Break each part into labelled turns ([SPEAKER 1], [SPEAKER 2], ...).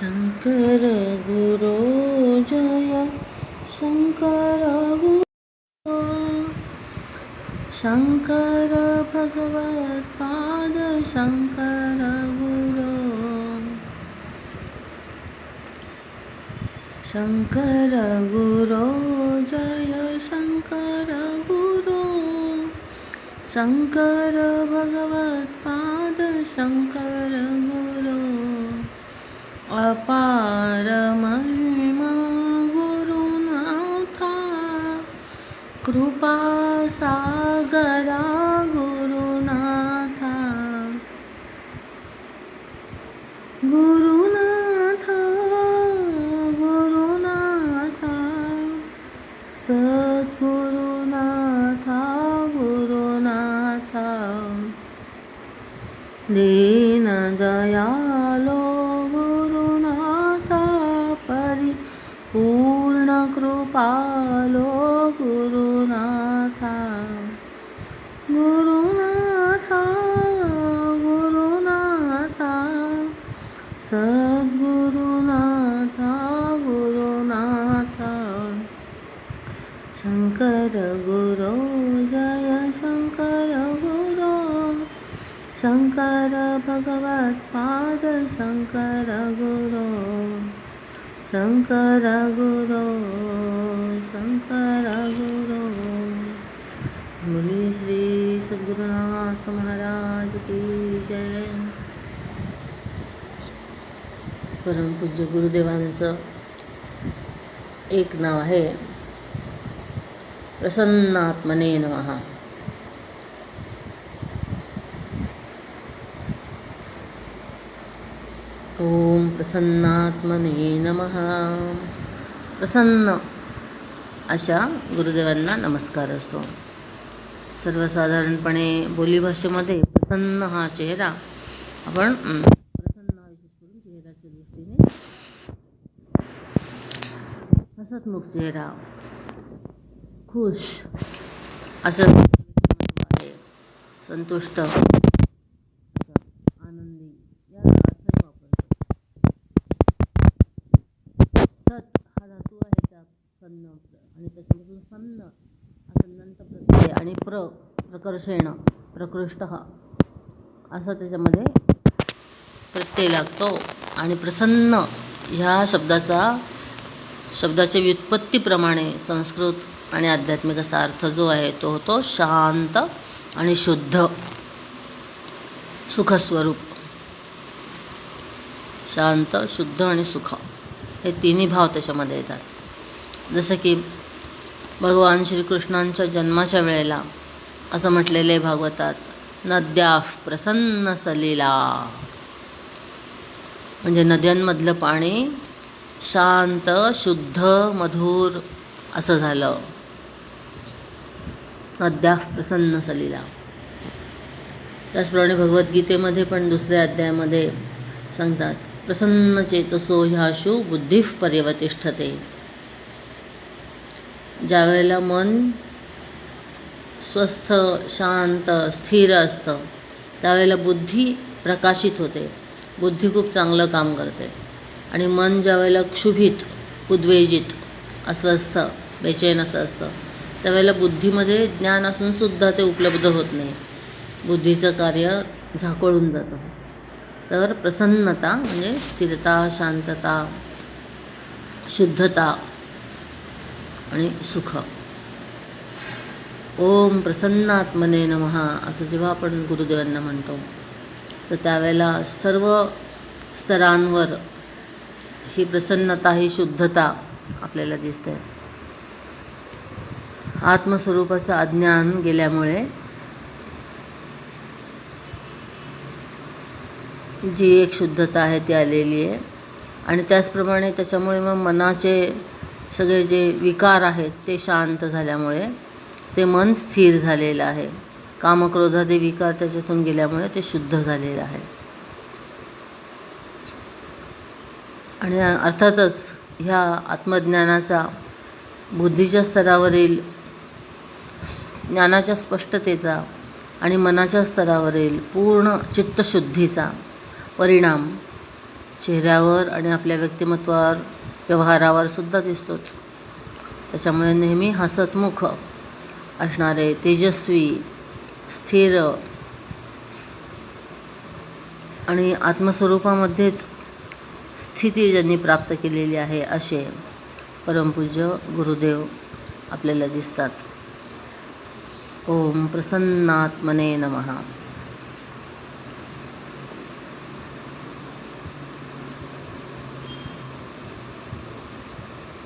[SPEAKER 1] शङ्कर गुरो जय शङ्कर गुरो। शङ्कर भगवत्पाद शङ्कर गुरो। शङ्कर गुरो जय शङ्कर गुरो। शङ्कर भगवत्पाद शङ्कर गुरो। अपार महिमा गुरुनाथा कृपा सागरा गुरुनाथा। गुरुनाथा गुरुनाथा सद्गुरुनाथा गुरुनाथा। दीनदयालो शङ्कर गुरो जय शङ्कर गुरो। शङ्कर भगवत्पाद शङ्कर गुरो। शङ्कर गुरो शङ्कर गुरो। मुली श्री सद्गुरुनाथ महाराज की जय। परमपूज्य गुरुदेवांचं एक नाव आहे प्रसन्नात्मने नमः। ओम प्रसन्नात्मने नमः। प्रसन्न। अशा गुरुदेवांना नमस्कार असतो सर्वसाधारणपणे बोलीभाषेमध्ये प्रसन्न हा चेहरा आपण प्रसन्न करून चेहऱ्याच्या दृष्टीने हसतमुख चेहरा खुश. असं आहे संतुष्ट. आनंदी. या अर्थाने वापरतो. सत हा धातू आहे त्या सन्न आणि त्याच्यापासून सन्न हा सन्नंत प्रत्यय आणि प्र प्रकर्षेण प्रकृष्ट हा. असं त्याच्यामध्ये प्रत्यय लागतो. आणि प्रसन्न ह्या शब्दाचा शब्दाच्या व्युत्पत्तीप्रमाणे संस्कृत आणि आध्यात्मिक असा अर्थ जो आहे तो होतो शांत आणि शुद्ध सुखस्वरूप. शांत शुद्ध आणि सुख. हे तिन्ही भाव त्याच्यामध्ये येतात. जसं की भगवान श्रीकृष्णांच्या जन्माच्या वेळेला असं म्हटलेलं आहे भागवतात नद्याफ प्रसन्न सलिला. म्हणजे नद्यांमधलं पाणी शांत शुद्ध मधुर असं झालं. अद्या प्रसन्न सलीला. त्याचप्रमाणे भगवद्गीतेमध्ये पण दुसऱ्या अध्यायामध्ये सांगतात प्रसन्न चेतसो ह्याशु बुद्धी पर्यवतिष्ठते. ज्यावेळेला मन स्वस्थ शांत स्थिर असतं त्यावेळेला बुद्धी प्रकाशित होते. बुद्धी खूप चांगलं काम करते. आणि मन ज्या वेळेला क्षुभित उद्वेजित अस्वस्थ बेचैन असं असतं त्यावेळेला बुद्धीमध्ये ज्ञान असूनसुद्धा ते उपलब्ध होत नाही. बुद्धीचं कार्य झाकोळून जातं. तर प्रसन्नता म्हणजे स्थिरता शांतता शुद्धता आणि सुख. ओम प्रसन्नात्मने नमहा असं जेव्हा आपण गुरुदेवांना म्हणतो तर त्यावेळेला सर्व स्तरांवर ही प्रसन्नता ही शुद्धता आपल्याला दिसते. आत्मस्वरूपाचं अज्ञान गेल्यामुळे जी एक शुद्धता आहे ती आलेली आहे. आणि त्याचप्रमाणे त्याच्यामुळे मग मनाचे सगळे जे विकार आहेत ते शांत झाल्यामुळे ते मन स्थिर झालेलं आहे. कामक्रोधादे विकार त्याच्यातून गेल्यामुळे ते शुद्ध झालेलं आहे. आणि अर्थातच ह्या आत्मज्ञानाचा बुद्धीच्या स्तरावरील ज्ञानाच्या स्पष्टतेचा आणि मनाच्या स्तरावरील पूर्ण चित्तशुद्धीचा परिणाम चेहऱ्यावर आणि आपल्या व्यक्तिमत्वावर व्यवहारावर सुद्धा दिसतोच. त्याच्यामुळे नेहमी हसतमुख असणारे तेजस्वी स्थिर आणि आत्मस्वरूपामध्येच स्थिती ज्यांनी प्राप्त केलेली आहे असे परमपूज्य गुरुदेव आपल्याला दिसतात. ओम प्रसन्नात्मने नमः।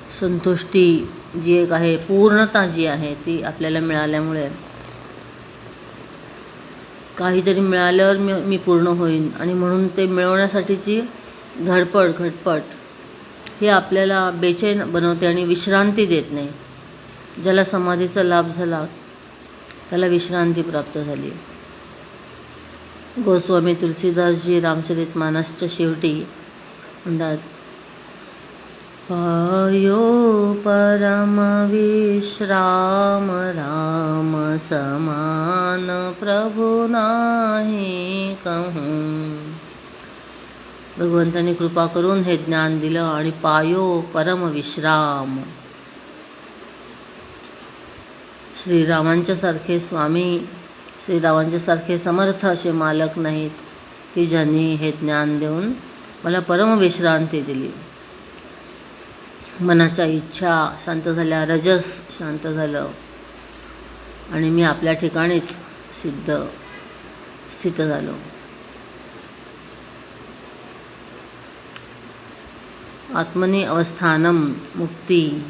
[SPEAKER 1] संतुष्टी जी एक आहे पूर्णता जी आहे ती आपल्याला मिळाल्यामुळे काहीतरी मिळाल्यावर मी मी पूर्ण होईन आणि म्हणून ते मिळवण्यासाठीची धडपड घटपट हे आपल्याला बेचैन बनवते आणि विश्रांती देत नाही ज्याला समाधीचा लाभ झाला. त्याला विश्रांती प्राप्त झाली. गोस्वामी तुलसीदासजी रामचरित मानसच्या शेवटी म्हणतात पायो परम विश्राम राम समान प्रभु नाही कहू. भगवंतांनी कृपा करून हे ज्ञान दिलं आणि पायो परम विश्राम श्रीरामांच्यासारखे स्वामी श्रीरामांच्यासारखे समर्थ असे मालक नाहीत की ज्यांनी हे ज्ञान देऊन मला परम विश्रांती दिली. मनाच्या इच्छा शांत झाल्या रजस शांत झालं आणि मी आपल्या ठिकाणीच सिद्ध स्थित झालो. आत्मनी अवस्थानम मुक्ती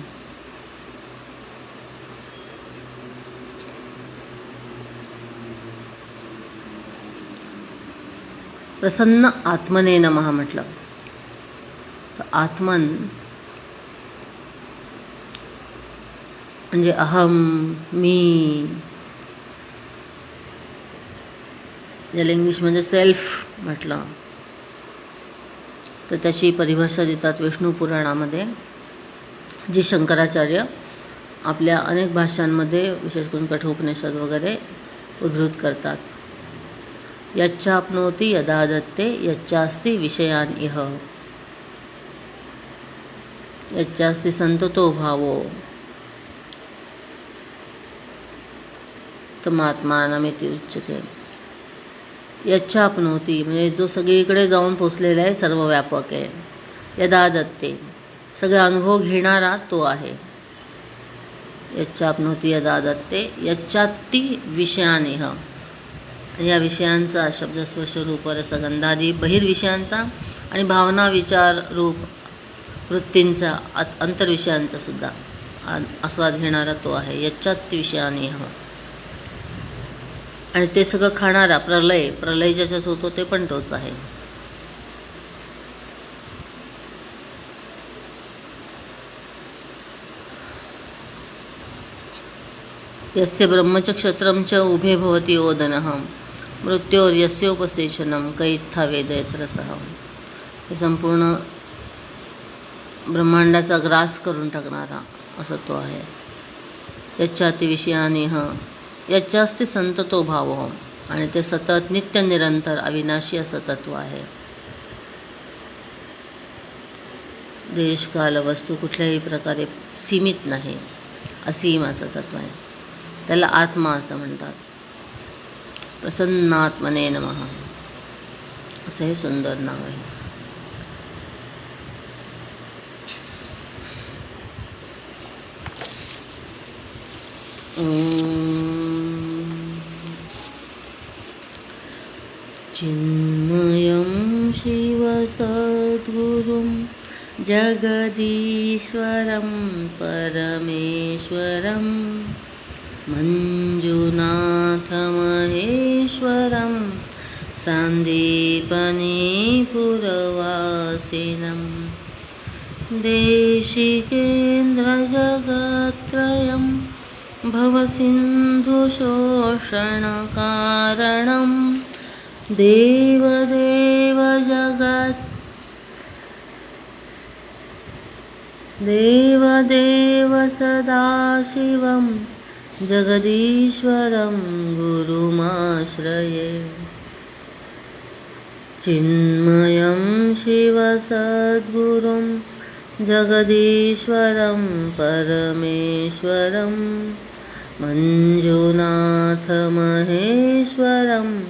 [SPEAKER 1] प्रसन्न आत्मने नमः म्हटलं. तर आत्मन म्हणजे अहम मी ज्याला इंग्लिशमध्ये म्हणजे सेल्फ म्हटलं. तर त्याची परिभाषा देतात विष्णू पुराणामध्ये जी शंकराचार्य आपल्या अनेक भाषांमध्ये विशेष करून कठोपनिषद वगैरे उद्धृत करतात. यच्चाप्नोती यदा दत्ते यच्चास्ति विषयान इह। यच्चास्ति संततो भावो। तमात्मानमिती उच्यते। यच्छाप्नोती म्हणजे जो सगळीकडे जाऊन पोचलेला आहे सर्व व्यापक आहे. यदा दत्ते सगळे अनुभव घेणारा तो आहे. यच्चाप्नोती यदा दत्ते यच्चात्ती विषयानेह या विषयांचा शब्दस्पर्श रूप रसगंधादी बहिर्विषयांचा आणि भावना विचार रूप वृत्तींचा अत अंतर्विषयांचा सुद्धा आस्वाद घेणारा तो आहे. याच्यात विषयाने हा आणि ते सगळं खाणारा प्रलय प्रलय ज्याच्यात होतो ते पण तोच आहे. यस्य ब्रह्मचक्षत्रं च उभे भवति ओदनः। मृत्योर्यस्योपसेचनं कैत्था वेदयत्रसः हे संपूर्ण ब्रह्मांडाचा ग्रास करून टाकणारा असा तो आहे. यच्चाती विषयानेह संत तो भाव आणि ते सतत नित्य निरंतर अविनाशी असं तत्व आहे. देशकाल वस्तू कुठल्याही प्रकारे सीमित नाही असीम असं तत्व आहे. त्याला आत्मा असं म्हणतात. प्रसन्नात्मने नमः। असं हे सुंदर नाव आहे. चिन्मयं शिवसद्गुरुं जगदीश्वरं परमेश्वरं मञ्जुनाथमहे मञ्जुनाथमहेश्वरं सान्दीपनीपुरवासिनं। देशिकेन्द्रजगत्त्रयं भवसिन्धुशोषणकारणं देवदेव जगत् देवदेव सदाशिवं जगदीश्वरं गुरुमाश्रये। चिन्मयं शिवसद्गुरुं जगदीश्वरं परमेश्वरं। मञ्जुनाथमहेश्वरं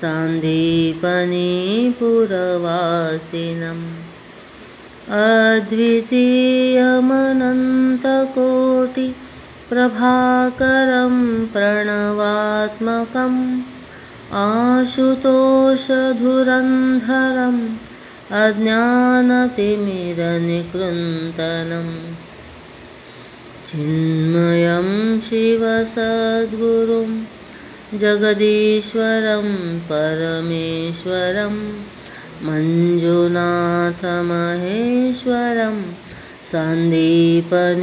[SPEAKER 1] सान्दीपनीपुरवासिनम् प्रभाकरं प्रणवात्मकम् आशुतोषधुरन्धरम् अज्ञानतिमिरनिकृन्तनम्। चिन्मयं शिवसद्गुरुं जगदीश्वरं परमेश्वरं मञ्जुनाथमहेश्वरम् मञ्जुनाथमहेश्वरं सान्दीपनीपुरवासिनम्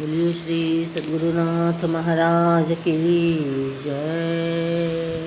[SPEAKER 1] बोलिए श्री सद्गुरुनाथ महाराज की जय।